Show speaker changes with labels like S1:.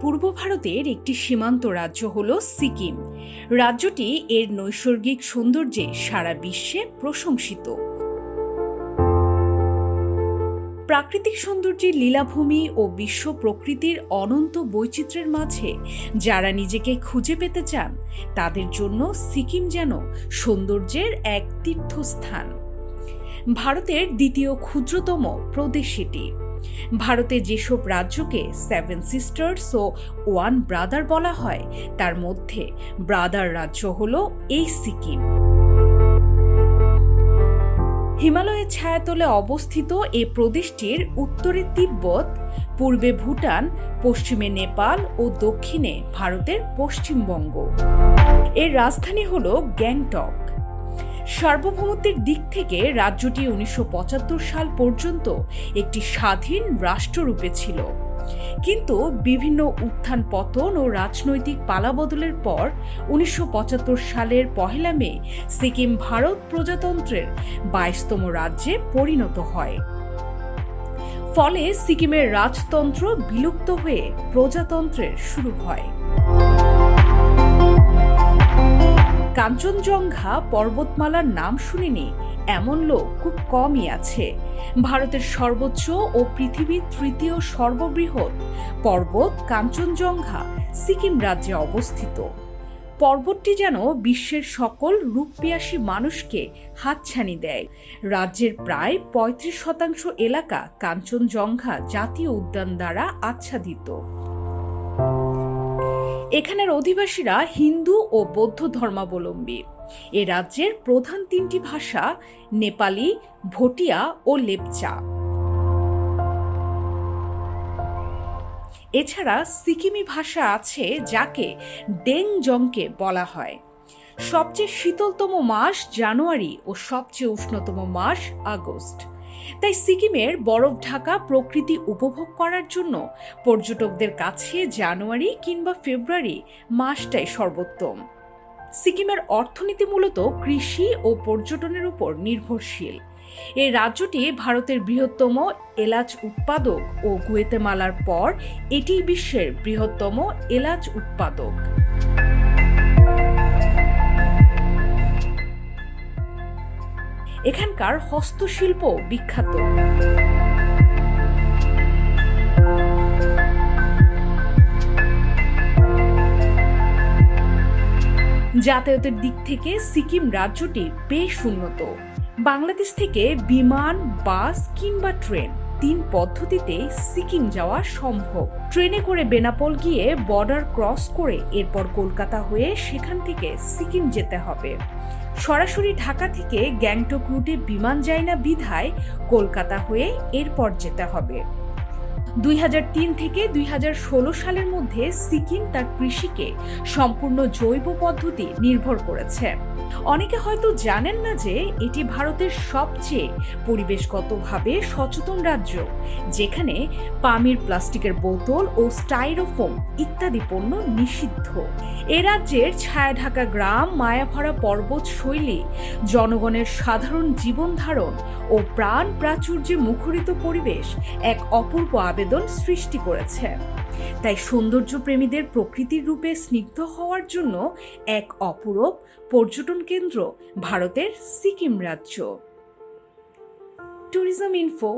S1: পূর্ব ভারতের একটি সীমান্ত রাজ্য হল সিকিম। রাজ্যটি এর নৈসর্গিক সৌন্দর্যে সারা বিশ্বে প্রশংসিত। প্রাকৃতিক সৌন্দর্যের লীলাভূমি ও বিশ্ব প্রকৃতির অনন্ত বৈচিত্র্যের মাঝে যারা নিজেকে খুঁজে পেতে চান, তাদের জন্য সিকিম যেন সৌন্দর্যের এক তীর্থস্থান। ভারতের দ্বিতীয় ক্ষুদ্রতম প্রদেশ এটি। ভারতে যেসব রাজ্যকে সেভেন সিস্টার্স ও ওয়ান ব্রাদার বলা হয়, তার মধ্যে ব্রাদার রাজ্য হল এই সিকিম। হিমালয়ের ছায়াতলে অবস্থিত এই প্রদেশটির উত্তরে তিব্বত, পূর্বে ভুটান, পশ্চিমে নেপাল ও দক্ষিণে ভারতের পশ্চিমবঙ্গ। এর রাজধানী হল গ্যাংটক। সার্বভৌমত্বের দিক থেকে রাজ্যটি উনিশশো পঁচাত্তর সাল পর্যন্ত একটি স্বাধীন রাষ্ট্ররূপে ছিল। কিন্তু বিভিন্ন উত্থান পতন ও রাজনৈতিক পালাবদলের পর উনিশশো পঁচাত্তর সালের পহেলা মে সিকিম ভারত প্রজাতন্ত্রের বাইশতম রাজ্যে পরিণত হয়। ফলে সিকিমের রাজতন্ত্র বিলুপ্ত হয়ে প্রজাতন্ত্রের শুরু হয়। কাঞ্চনজঙ্ঘা পর্বতমালার নাম শুনিনি। এমন লোক খুব কমই আছে। ভারতের সর্বোচ্চ ও পৃথিবীর তৃতীয় সর্ববৃহৎ পর্বত কাঞ্চনজঙ্ঘা, সিকিম রাজ্যে অবস্থিত। পর্বতটি যেন বিশ্বের সকল রূপপিয়াসী মানুষকে হাতছানি দেয়। রাজ্যের প্রায় পঁয়ত্রিশ শতাংশ এলাকা কাঞ্চনজঙ্ঘা জাতীয় উদ্যান দ্বারা আচ্ছাদিত। এখানের অধিবাসীরা হিন্দু ও বৌদ্ধ ধর্মাবলম্বী। এ রাজ্যের প্রধান তিনটি ভাষা নেপালি, ভুটিয়া ও লেপচা। এছাড়া সিকিমি ভাষা আছে যাকে ডেংজংকে বলা হয়। সবচেয়ে শীতলতম মাস জানুয়ারি ও সবচেয়ে উষ্ণতম মাস আগস্ট। তাই সিকিমের বরফ ঢাকা প্রকৃতি উপভোগ করার জন্য পর্যটকদের কাছে জানুয়ারি কিংবা ফেব্রুয়ারি মাসটাই সর্বোত্তম। সিকিমের অর্থনীতি মূলত কৃষি ও পর্যটনের উপর নির্ভরশীল। এই রাজ্যটি ভারতের বৃহত্তম এলাচ উৎপাদক ও গুয়েতেমালার পর এটি বিশ্বের বৃহত্তম এলাচ উৎপাদক। এখানকার হস্তশিল্প বিখ্যাত। যাতায়াতের দিক থেকে সিকিম রাজ্যটি বেশ উন্নত। বাংলাদেশ থেকে বিমান, বাস কিংবা ট্রেন তিন পদ্ধতিতে সিকিম যাওয়া সম্ভব। ট্রেনে করে বেনাপোল গিয়ে বর্ডার ক্রস করে এরপর কলকাতা হয়ে সেখান থেকে সিকিম যেতে হবে। সরাসরি ঢাকা থেকে গ্যাংটক রুটে বিমান যায় না বিধায় কলকাতা হয়ে এরপর যেতে হবে। দুই হাজার তিন থেকে দুই হাজার ষোলো সালের মধ্যে সিকিম তার কৃষিকে সম্পূর্ণ জৈব পদ্ধতি নির্ভর করেছে। অনেকে হয়তো জানেন না যে এটি ভারতের সবচেয়ে পরিবেশগতভাবে সচেতন রাজ্য, যেখানে পামির প্লাস্টিকের বোতল ও স্টাইরোফোম ইত্যাদি পণ্য নিষিদ্ধ। এ রাজ্যের ছায়া ঢাকা গ্রাম, মায়াভরা পর্বত শৈলী, জনগণের সাধারণ জীবন ধারণ ও প্রাণ প্রাচুর্যে মুখরিত পরিবেশ এক অপূর্ব আবেদন সৃষ্টি করেছে। তাই সৌন্দর্য প্রেমীদের প্রকৃতির রূপে স্নিগ্ধ হওয়ার জন্য এক অপূরব পর্যটন কেন্দ্র ভারতের সিকিম রাজ্য। Tourism info